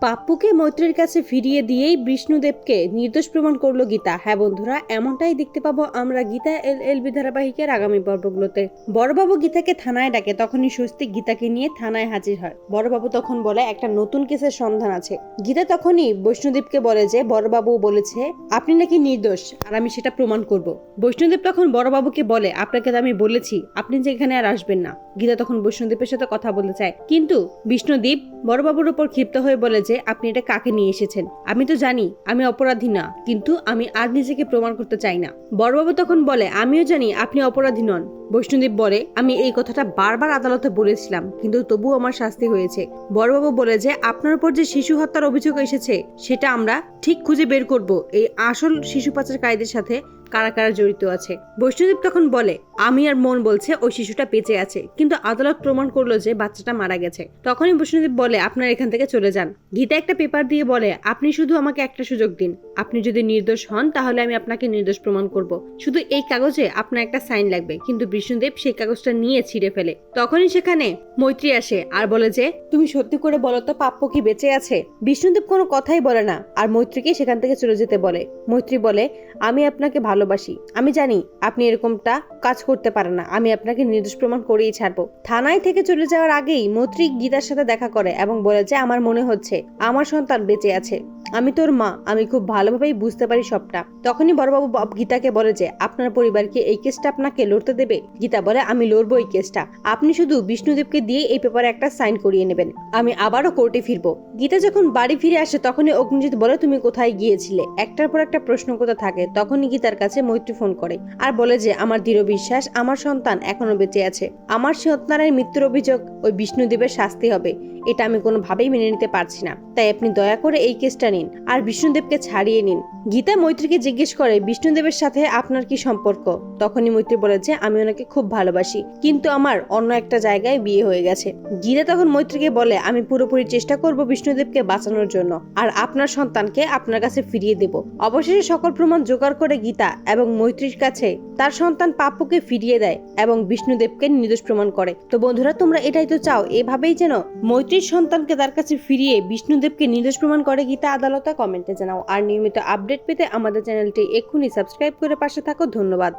পাপ্পুকে মৈত্রের কাছে ফিরিয়ে দিয়েই বিষ্ণুদেবকে নির্দোষ প্রমাণ করল গীতা। হ্যাঁ বন্ধুরা, এমনটাই দেখতে পাবো আমরা গীতা এল এলবি ধারাবাহিকের আগামী পর্বগুলোতে। বড়বাবু গীতাকে থানায় ডাকে, তখনই স্বস্তি গীতাকে নিয়ে থানায় হাজির হয়। বড়বাবু তখন বলে, একটা নতুন কেসের সন্ধান আছে। গীতা তখনই বৈষ্ণুদেবকে বলে যে, বড়বাবু বলেছে, আপনি নাকি নির্দোষ, আর আমি সেটা প্রমাণ করব। বৈষ্ণুদেব তখন বড়বাবুকে বলে, আপনাকে তো আমি বলেছি, আপনি যে এখানে আর আসবেন না। গীতা তখন বৈষ্ণুদেবের সাথে কথা বলতে চায়। কিন্তু বিষ্ণুদীপ বড়বাবুর উপর ক্ষিপ্ত হয়ে বলে যে আপনি এটা কাকে নিয়ে এসেছেন। আমি তো জানি, আমি অপরাধী না, কিন্তু আমি আর নিজেকে প্রমাণ করতে চাই না। বড়বাবু তখন বলে, আমিও জানি আপনি অপরাধী নন। বৈষ্ণুদেব বলে, আমি এই কথাটা বারবার আদালতে বলেছিলাম, কিন্তু তবুও আমার শাস্তি হয়েছে। বড়বাবু বলে যে, আপনার উপর যে শিশু হত্যার অভিযোগ এসেছে, সেটা আমরা ঠিক খুঁজে বের করব। এই আসল শিশু পাচার পাচারকারীদের সাথে কারা কারা জড়িত আছে। বৈষ্ণুদেব তখন বলে, আমি আর মন বলছে ওই শিশুটা বেঁচে আছে, কিন্তু আদালত প্রমাণ করল যে বাচ্চাটা মারা গেছে। তখনই বৈষ্ণুদেব বলে, আপনার এখান থেকে চলে যান। গীতা একটা পেপার দিয়ে বলে, আপনি শুধু আমাকে একটা সুযোগ দিন। আপনি যদি নির্দোষ হন, তাহলে আমি আপনাকে নির্দোষ প্রমাণ করব। শুধু এই কাগজে আপনার একটা সাইন লাগবে, কিন্তু বিষ্ণুদেব সেই কাগজটা নিয়ে ছিঁড়ে ফেলে। তখনই সেখানে মৈত্রী আসে আর বলে যে, তুমি সত্যি করে বলো তো পাপ্য কি বেঁচে আছে? বিষ্ণুদেব কোনো কথাই বলে না, আর মৈত্রীকে সেখান থেকে চলে যেতে বলে। মৈত্রী বলে, আমি আপনাকে ভালোবাসি। আমি জানি আপনি এরকমটা কাজ করতে পারেন না। আমি আপনাকে নির্দোষ প্রমাণ করেই ছাড়বো। থানায় থেকে চলে যাওয়ার আগেই মৈত্রী গীতার সাথে দেখা করে এবং বলে যে, আমার মনে হচ্ছে আমার সন্তান বেঁচে আছে। আমি তোর মা। আমি খুব ভালোভাবেই বুঝতে পারি সবটা। তখনই বড়বাবু গীতাকে বলে যে, আপনার পরিবার কি এই কেসটা আপনাকে লড়তে দেবে? গীতা বলে, আমি লড়বো এই কেসটা। আপনি শুধু বিষ্ণুদেবকে দিয়ে এই পেপারে একটা সাইন করিয়ে নেবেন। আমি আবারও কোর্টে ফিরবো। গীতা যখন বাড়ি ফিরে আসে, তখনই অগ্নিজিৎ বলে, তুমি কোথায় গিয়েছিলে? একটার পর একটা প্রশ্ন করতে থাকে? তখনই গীতার কাছে মৈত্রী ফোন করে আর বলে যে, আমার দৃঢ় বিশ্বাস, আমার সন্তান এখনও বেঁচে আছে। আমার সন্তানের মৃত্যুর অভিযোগ ওই বিষ্ণুদেবের শাস্তি হবে। এটা আমি কোনোভাবেই মেনে নিতে পারছি না। তাই আপনি দয়া করে এই কেসটা নিন আর বিষ্ণুদেবকে ছাড়িয়ে নিন। গীতা মৈত্রীকে জিজ্ঞেস করে, বিষ্ণুদেবের সাথে আপনার কি সম্পর্ক? তখনই মৈত্রী বলেছে আমি ওনাকে খুব ভালোবাসি, কিন্তু আমার অন্য একটা জায়গায় বিয়ে হয়ে গেছে। গীতা তখন মৈত্রীকে বলে, আমি পুরোপুরি চেষ্টা করব বিষ্ণুদেবকে বাঁচানোর জন্য, আর আপনার সন্তানকে আপনার কাছে ফিরিয়ে দেব। অবশেষে সকল প্রমাণ জোগাড় করে গীতা এবং মৈত্রীর কাছে তার সন্তান পাপ্পুকে ফিরিয়ে দেয় এবং বিষ্ণুদেবকে নির্দোষ প্রমাণ করে। তো বন্ধুরা, তোমরা এটাই তো চাও, এভাবেই যেন মৈত্রীর সন্তানকে তার কাছে ফিরিয়ে বিষ্ণুদেবকে নির্দোষ প্রমাণ করে। গীতা আদালতে কমেন্টে জানাও। আর নিয়মিত আপডেট পেতে আমাদের চ্যানেলটি এক্ষুনি সাবস্ক্রাইব করে পাশে থাকো। ধন্যবাদ।